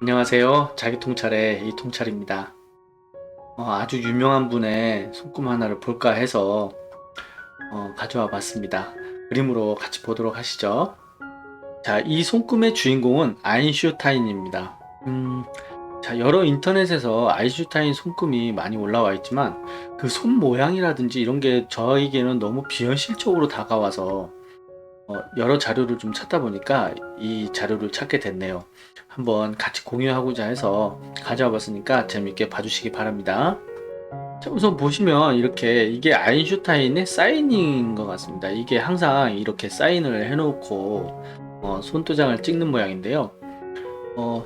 안녕하세요. 자기 통찰의 이 통찰입니다. 어, 아주 유명한 분의 손금 하나를 볼까 해서 어, 가져와 봤습니다. 그림으로 같이 보도록 하시죠. 자, 이 손금의 주인공은 아인슈타인입니다. 음, 자, 여러 인터넷에서 아인슈타인 손금이 많이 올라와 있지만 그 손 모양이라든지 이런 게 저에게는 너무 비현실적으로 다가와서 어, 여러 자료를 좀 찾다 보니까 이 자료를 찾게 됐네요. 한번 같이 공유하고자 해서 가져와 봤으니까 재밌게 봐주시기 바랍니다. 자, 우선 보시면 이렇게 이게 아인슈타인의 사인인 것 같습니다. 이게 항상 이렇게 사인을 해놓고 어, 손도장을 찍는 모양인데요. 어,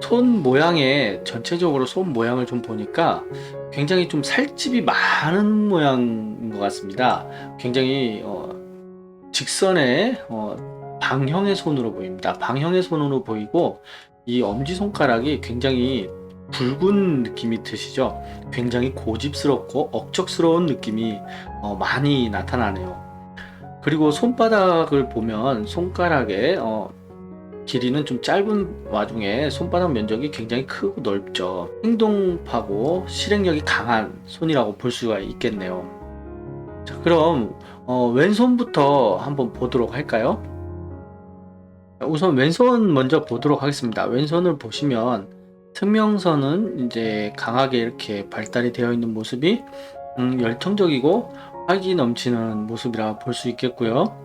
손 모양에 전체적으로 손 모양을 좀 보니까 굉장히 좀 살집이 많은 모양인 것 같습니다. 굉장히 어, 직선의 어, 방형의 손으로 보입니다. 방형의 손으로 보이고 이 엄지 손가락이 굉장히 붉은 느낌이 드시죠? 굉장히 고집스럽고 억척스러운 느낌이 어, 많이 나타나네요. 그리고 손바닥을 보면 손가락의 어, 길이는 좀 짧은 와중에 손바닥 면적이 굉장히 크고 넓죠. 행동하고 실행력이 강한 손이라고 볼 수가 있겠네요. 자, 그럼 어, 왼손부터 한번 보도록 할까요? 우선 왼손 먼저 보도록 하겠습니다. 왼손을 보시면 생명선은 이제 강하게 이렇게 발달이 되어 있는 모습이 음, 열정적이고 활기 넘치는 모습이라 볼 수 있겠고요.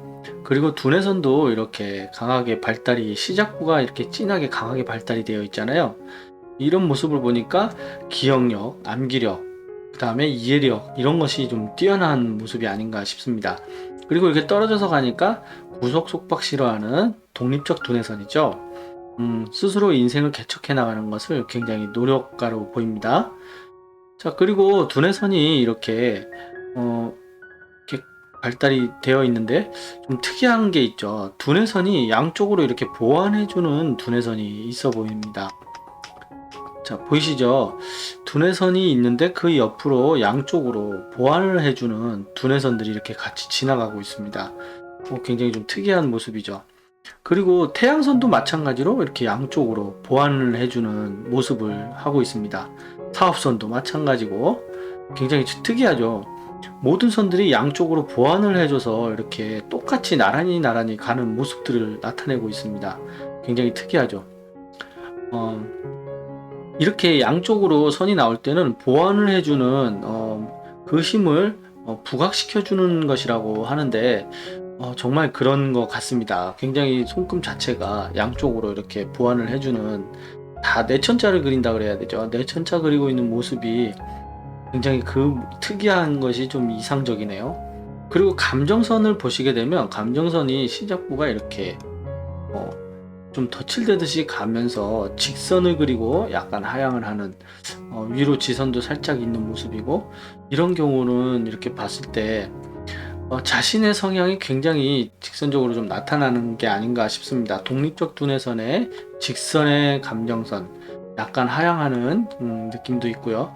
그리고 두뇌선도 이렇게 강하게 발달이 시작부가 이렇게 진하게 강하게 발달이 되어 있잖아요. 이런 모습을 보니까 기억력, 암기력, 그 다음에 이해력 이런 것이 좀 뛰어난 모습이 아닌가 싶습니다. 그리고 이렇게 떨어져서 가니까 구속 속박 싫어하는 독립적 두뇌선이죠. 음, 스스로 인생을 개척해 나가는 것을 굉장히 노력가로 보입니다. 자, 그리고 두뇌선이 이렇게, 어, 이렇게 발달이 되어 있는데 좀 특이한 게 있죠. 두뇌선이 양쪽으로 이렇게 보완해주는 두뇌선이 있어 보입니다. 자, 보이시죠? 두뇌선이 있는데 그 옆으로 양쪽으로 보완을 해주는 두뇌선들이 이렇게 같이 지나가고 있습니다. 어, 굉장히 좀 특이한 모습이죠. 그리고 태양선도 마찬가지로 이렇게 양쪽으로 보완을 해주는 모습을 하고 있습니다. 사업선도 마찬가지고 굉장히 특이하죠. 모든 선들이 양쪽으로 보완을 해줘서 이렇게 똑같이 나란히 나란히 가는 모습들을 나타내고 있습니다. 굉장히 특이하죠. 어, 이렇게 양쪽으로 선이 나올 때는 보완을 해주는 어, 그 힘을 어, 부각시켜주는 것이라고 하는데 어, 정말 그런 것 같습니다. 굉장히 손금 자체가 양쪽으로 이렇게 보완을 해주는 다 내천자를 그린다 그래야 되죠. 내천자 그리고 있는 모습이 굉장히 그 특이한 것이 좀 이상적이네요. 그리고 감정선을 보시게 되면 감정선이 시작부가 이렇게 어, 좀 덧칠되듯이 가면서 직선을 그리고 약간 하향을 하는 어, 위로 지선도 살짝 있는 모습이고 이런 경우는 이렇게 봤을 때 어, 자신의 성향이 굉장히 직선적으로 좀 나타나는 게 아닌가 싶습니다. 독립적 두뇌선의 직선의 감정선, 약간 하향하는 음, 느낌도 있고요.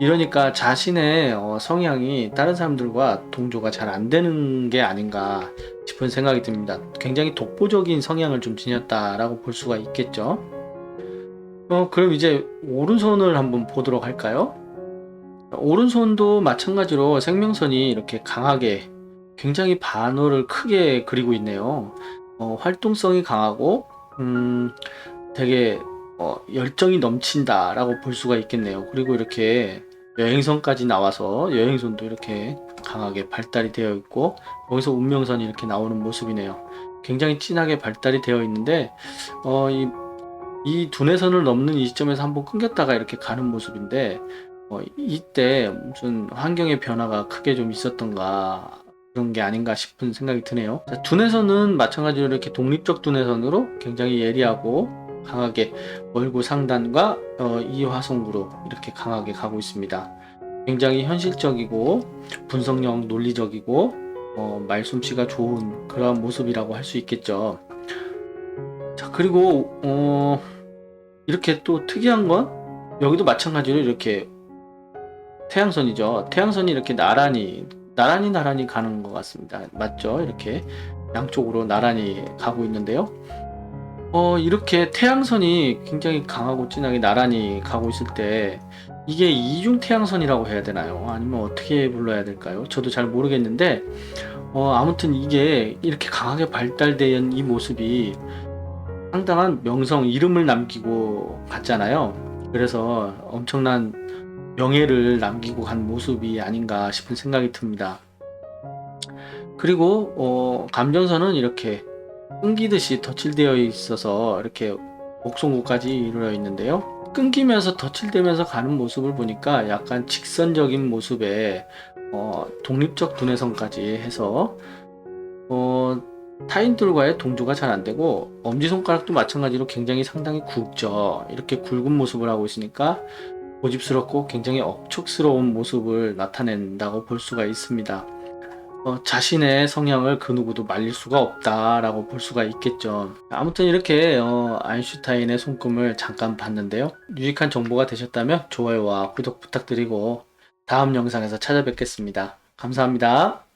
이러니까 자신의 어, 성향이 다른 사람들과 동조가 잘 안 되는 게 아닌가 싶은 생각이 듭니다. 굉장히 독보적인 성향을 좀 지녔다라고 볼 수가 있겠죠. 어, 그럼 이제 오른손을 한번 보도록 할까요? 오른손도 마찬가지로 생명선이 이렇게 강하게 굉장히 반호를 크게 그리고 있네요. 어, 활동성이 강하고 음, 되게 어, 열정이 넘친다라고 볼 수가 있겠네요. 그리고 이렇게 여행선까지 나와서 여행선도 이렇게 강하게 발달이 되어 있고 거기서 운명선이 이렇게 나오는 모습이네요. 굉장히 진하게 발달이 되어 있는데 어, 이, 이 두뇌선을 넘는 이 시점에서 한번 끊겼다가 이렇게 가는 모습인데 어, 이때 무슨 환경의 변화가 크게 좀 있었던가 그런 게 아닌가 싶은 생각이 드네요. 자, 두뇌선은 마찬가지로 이렇게 독립적 두뇌선으로 굉장히 예리하고 강하게 월구 상단과 어, 이화성구로 이렇게 강하게 가고 있습니다. 굉장히 현실적이고 분석력 논리적이고 어, 말솜씨가 좋은 그런 모습이라고 할 수 있겠죠. 자 그리고 어, 이렇게 또 특이한 건 여기도 마찬가지로 이렇게 태양선이죠. 태양선이 이렇게 나란히 나란히 나란히 가는 것 같습니다. 맞죠? 이렇게 양쪽으로 나란히 가고 있는데요. 어, 이렇게 태양선이 굉장히 강하고 진하게 나란히 가고 있을 때 이게 이중 태양선이라고 해야 되나요? 아니면 어떻게 불러야 될까요? 저도 잘 모르겠는데 어, 아무튼 이게 이렇게 강하게 발달된 이 모습이 상당한 명성, 이름을 남기고 갔잖아요. 그래서 엄청난 명예를 남기고 간 모습이 아닌가 싶은 생각이 듭니다. 그리고 어, 감전선은 이렇게 끊기듯이 덧칠되어 있어서 이렇게 목송구까지 이루어져 있는데요. 끊기면서 덧칠되면서 가는 모습을 보니까 약간 직선적인 모습에 어, 독립적 두뇌선까지 해서 어, 타인들과의 동조가 잘 안 되고 엄지손가락도 마찬가지로 굉장히 상당히 굵죠. 이렇게 굵은 모습을 하고 있으니까 고집스럽고 굉장히 억척스러운 모습을 나타낸다고 볼 수가 있습니다. 어, 자신의 성향을 그 누구도 말릴 수가 없다라고 볼 수가 있겠죠. 아무튼 이렇게 어, 아인슈타인의 손금을 잠깐 봤는데요. 유익한 정보가 되셨다면 좋아요와 구독 부탁드리고 다음 영상에서 찾아뵙겠습니다. 감사합니다.